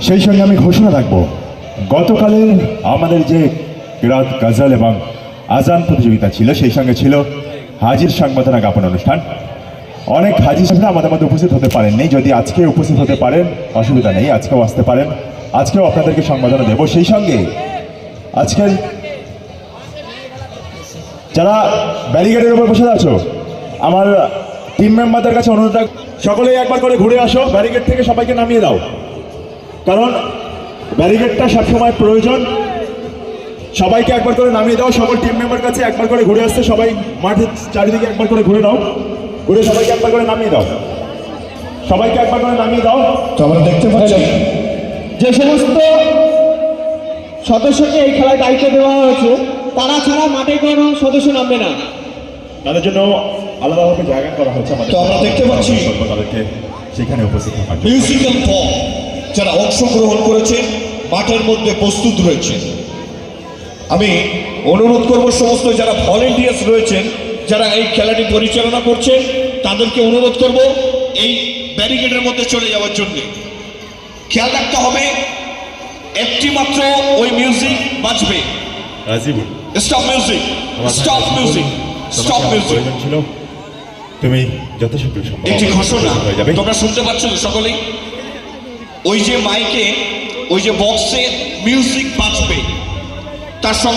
সেই সঙ্গে আমি ঘোষণা রাখব। গতকালের আমাদের যে রাত গজল এবং আজান প্রতিযোগিতা ছিল, সেই সঙ্গে ছিল হাজির সংবর্ধনা জ্ঞাপন অনুষ্ঠান। অনেক হাজির সাহেবরা আমাদের মধ্যে উপস্থিত হতে পারেননি। যদি আজকে উপস্থিত হতে পারেন, অসুবিধা নেই, আজকেও আসতে পারেন। আজকেও আপনাদেরকে সংবাদনা দেবো। সেই সঙ্গে আজকের যারা ব্যারিকেডের উপর বসে আছো, আমার টিম মেম্বারদের কাছে অনুরোধ সকলেই একবার করে ঘুরে আসো। ব্যারিকেড থেকে সবাইকে নামিয়ে দাও। কারণ ব্যারিকেডটা সবসময় প্রয়োজন। সবাইকে একবার করে নামিয়ে দাও সকল টিম মেম্বার কাছে একবার করে ঘুরে আসতে সবাই মাঠের চারিদিকে একবার করে ঘুরে দাও ঘুরে সবাইকে একবার করে নামিয়ে দাও। সবাইকে একবার করে নামিয়ে দাও। আমরা দেখতে পাচ্ছি। যে সমস্ত সদস্যকে এই খেলায় দায়িত্ব দেওয়া হয়েছে তারা ছাড়া মাঠে কোনো সদস্য নামবে না। তাদের জন্য আলাদাভাবে জায়গা করা হয়েছে আমাদের। তো আমরা দেখতে পাচ্ছি। তাদেরকে সেখানে উপস্থিত থাকার। মিউজিক্যাল যারা অংশগ্রহণ করেছেন মাঠের মধ্যে প্রস্তুত রয়েছেন। আমি অনুরোধ করব সমস্ত যারা ভলেন্টিয়ার্স রয়েছেন যারা এই খেলাটি পরিচালনা করছেন তাদেরকে অনুরোধ করব এই ব্যারিকেডের মধ্যে চলে যাওয়ার জন্য। খেয়াল রাখতে হবে একটি মাত্র ওই মিউজিক বাজবে। Stop music stop music stop music তুমি যথাশীঘ্র একটি ঘোষণা। হয়ে যাবে। তোমরা শুনতে পাচ্ছ সকলেই? ওই যে মাইকে ওই যে বক্সে মিউজিক বাজবে। তার সঙ্গে